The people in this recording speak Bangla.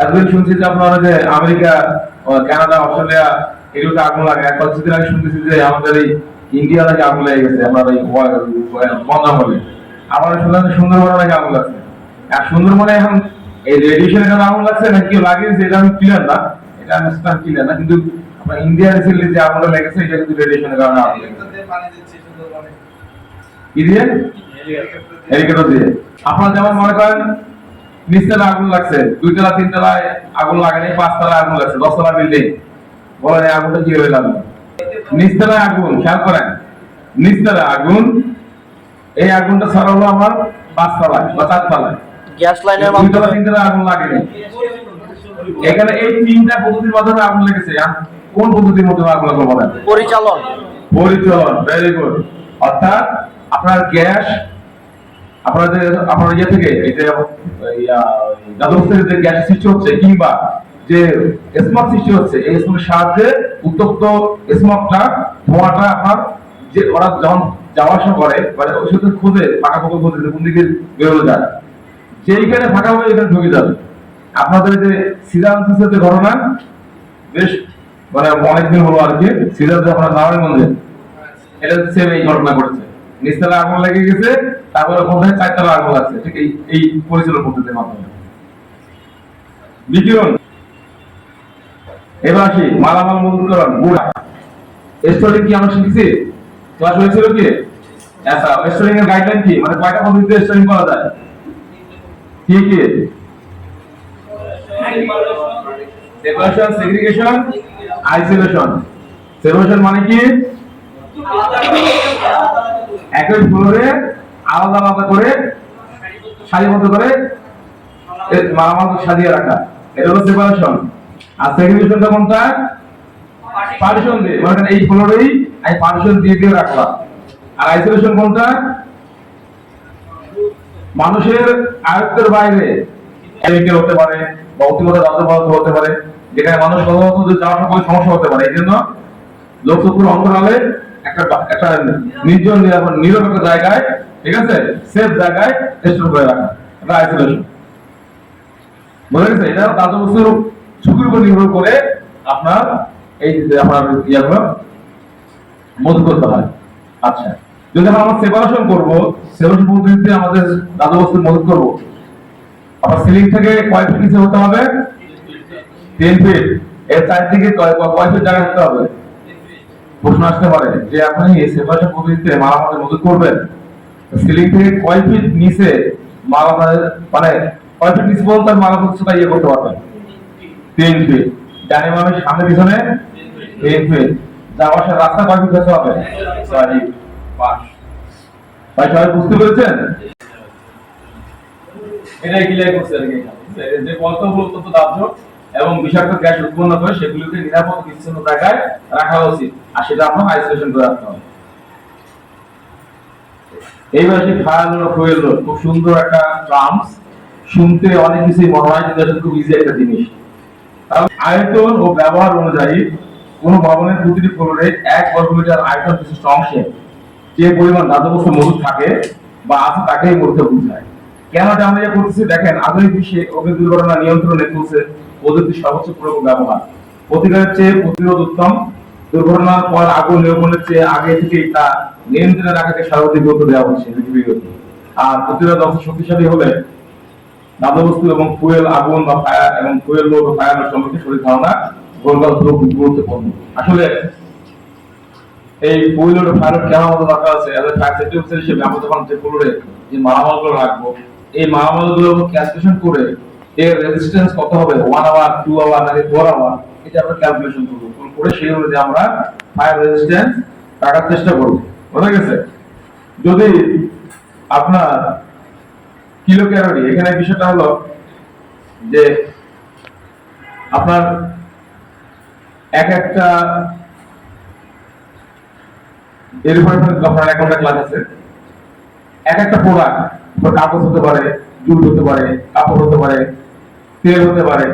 আর শুনছি যে আমেরিকা কানাডা, অস্ট্রেলিয়া, এগুলোতে আগুন লাগে। কিছুদিন আগে শুনতেছি যে আমাদের এই ইন্ডিয়া নাকি আগুন লেগে গেছে আপনার এই বন্ধমলে আমার শুনলাম সুন্দরবনে নাকি আগুন লাগছে। আর সুন্দরবনে এখন এই রেডিয়েশনের কারণে আগুন লাগছে না কেউ লাগিয়েছে এটা আমি ক্লিয়ার না এটা আমি স্টান ক্লিয়ার না কিন্তু আপনার ইন্ডিয়া রিসেন্টলি যে আগুনটা লেগেছে এটা কিন্তু রেডিয়েশনের কারণে আগুন লেগেছে। কি দিয়ে? হেলিকপ্টার দিয়ে। আপনারা যেমন মনে করেন নিচতলা আগুন লাগছে দুইতলা তিনতলায় আগুন লাগে নাই পাঁচতলায় আগুন লাগছে দশতলা বিল্ডিং বলেন আগুনটা কি হয়ে লাগল নিচতলায় আগুন খেয়াল করেন। নিচতলায় আগুন এই আগুনটা ছড়ালো আমার পাঁচতলায় বা চারতলায়। গ্যাস লাইনের মাধ্যমে। আগুন লাগেনি। এখানে এই তিনটা পদ্ধতির মাধ্যমে আগুন লেগেছে। কোন পদ্ধতির মাধ্যমে আগুন লাগল বলেন? পরিচালন। পরিচালন ভেরি গুড অর্থাৎ আপনার গ্যাস আপনাদের আপনার ইয়ে থেকে এই যে যে গ্যাস সৃষ্টি হচ্ছে কিংবা যে স্মোক সৃষ্টি হচ্ছে এই স্মোকের সাহায্যে উত্তপ্ত স্মোকটা ধোঁয়াটা আপনার যে ওরা যখন যাওয়া আসা করে মানে ওই সাথে খোঁজে ফাঁকা খোঁজে কোন দিকে বেরোনো যায় যেইখানে ফাঁকা হবে এখানে ঢুকে যাবে। আপনাদের যে সিরাজের যে ঘটনা, বেশ মানে অনেকদিন হলো আর কি, সিরাজ যখন নারায়ণগঞ্জে, এটা এই ঘটনা ঘটেছে। আগুন লেগে গেছে, তারপরে চারতলা আগুন ঠিক এই এই পরিচালন পদ্ধতির মাধ্যমে। বিকিরণ, এবার আসি, মালামাল মজুতকরণ বুড়া। কি আমরা শিখেছি? ক্লাস হয়েছিল কি? আচ্ছা এর গাইডলাইন কি? মানে কয়টা পদ্ধতিতে স্টোরিং করা যায়? কি কি? সেপারেশন সেগ্রিগেশন আইসোলেশন সেপারেশন মানে কি? একই ফ্লোরে আলাদা আলাদা করে সারিবদ্ধ করে সাজিয়ে রাখা। এটা হলো সেপারেশন আর সেগ্রিগেশনটা কোনটা পার্টিশন দিয়ে মানে এই ফ্লোরেই আমি পার্টিশন দিয়ে দিয়ে রাখলাম। আর আইসোলেশন কোনটা? মানুষের আয়ত্তের বাইরে হতে পারে বা হতে পারে, যেখানে মানুষ সাধারণত যে যাওয়া সমস্যা হতে পারে। এই জন্য লোকচক্ষুর অন্তরালে একটা একটা নির্জন নিরপেক্ষ জায়গায়, ঠিক আছে? সেফ জায়গায় স্টোর করে রাখা। এটা আইসোলেশন বুঝা গেছে? এটা কার্যবস্তুর ঝুঁকির উপর নির্ভর করে আপনার এই আপনার ইয়াগুলো করতে হয় আচ্ছা। যদি আমরা সেপারেশন করব সেপারেশন পদ্ধতিতে আমাদের দাদু বস্তু মদত করব। আপনার সিলিং থেকে কয় ফিট নিচে হতে হবে? টেন ফিট এর চারদিকে কয় ফিট জায়গা হতে হবে? প্রশ্ন আসতে পারে যে আপনি এই সেপারেশন পদ্ধতিতে মাল আমাদের মদত করবেন। সিলিং থেকে কয় ফিট নিচে মাল আমাদের মানে কয় ফিট নিচে বলতে মাল আমাদের ইয়ে করতে পারবেন তিন ফিট ডানে বামে সামনে পিছনে? তিন ফিট যাওয়ার রাস্তা কয় ফিট হতে হবে? পাঁচ ভাই, সবাই বুঝতে পেরেছেন? এটাই ক্লিয়ার করছে আর কি। যে পদার্থগুলো অত্যন্ত দাহ্য এবং বিষাক্ত গ্যাস উৎপন্ন করে সেগুলোকে নিরাপদ বিচ্ছিন্ন জায়গায় রাখা উচিত। আর সেটা আপনার আইসোলেশন করে রাখতে হবে। এইবার সেই ফায়ার ফুয়েল রোড, খুব সুন্দর একটা টার্মস শুনতে অনেক কিছুই মনে হয় আসলে খুব ইজি একটা জিনিস। আয়তন ও ব্যবহার অনুযায়ী কোন ভবনের প্রতিটি ফ্লোরে এক বর্গমিটার আয়তন বিশিষ্ট অংশে যে পরিমাণ ধাতবস্তু মজুদ থাকে বা আছে তাকেই মধ্যে বোঝায়। কেন এটা করতেছি? দেখেন, আধুনিক বিশ্বে অগ্নি দুর্ঘটনা নিয়ন্ত্রণে চলছে প্রযুক্তির সর্বোচ্চ প্রয়োগ ব্যবহার। প্রতিকারের চেয়ে প্রতিরোধ উত্তম। দুর্ঘটনার পর আগুন নিয়ন্ত্রণের চেয়ে আগে থেকেই তা নিয়ন্ত্রণে রাখাকে সর্বাধিক গুরুত্ব দেওয়া হচ্ছে পৃথিবীগত আর প্রতিরোধ অংশ শক্তিশালী হলে ধাতবস্তু এবং ফুয়েল আগুন বা ফায়ার এবং ফুয়েল লোড ফায়ার সম্পর্কে সঠিক ধারণা গোলগাল গুরুত্বপূর্ণ। আসলে এই ফায়ার লোড কেন আমাদের দরকার আছে? ফায়ার সেফটি অফিসার হিসেবে আমরা যখন যে ফ্লোরে যে মালামালগুলো রাখব। এই মালামালগুলো ক্যালকুলেশন করে এর রেজিস্ট্যান্স কত হবে? ওয়ান আওয়ার টু আওয়ার নাকি ফোর আওয়ার এটা আমরা ক্যালকুলেশন করব। করে সেই অনুযায়ী আমরা ফায়ার রেজিস্ট্যান্স রাখার চেষ্টা করব। বোঝা গেছে? যদি আপনার কিলো ক্যালোরি এখানে বিষয়টা হলো যে আপনার এক একটা এর আপনার এক একটা প্রোডাক্ট কাগজ হতে পারে জুট হতে পারে, কাপড় হতে পারে, তেল হতে পারে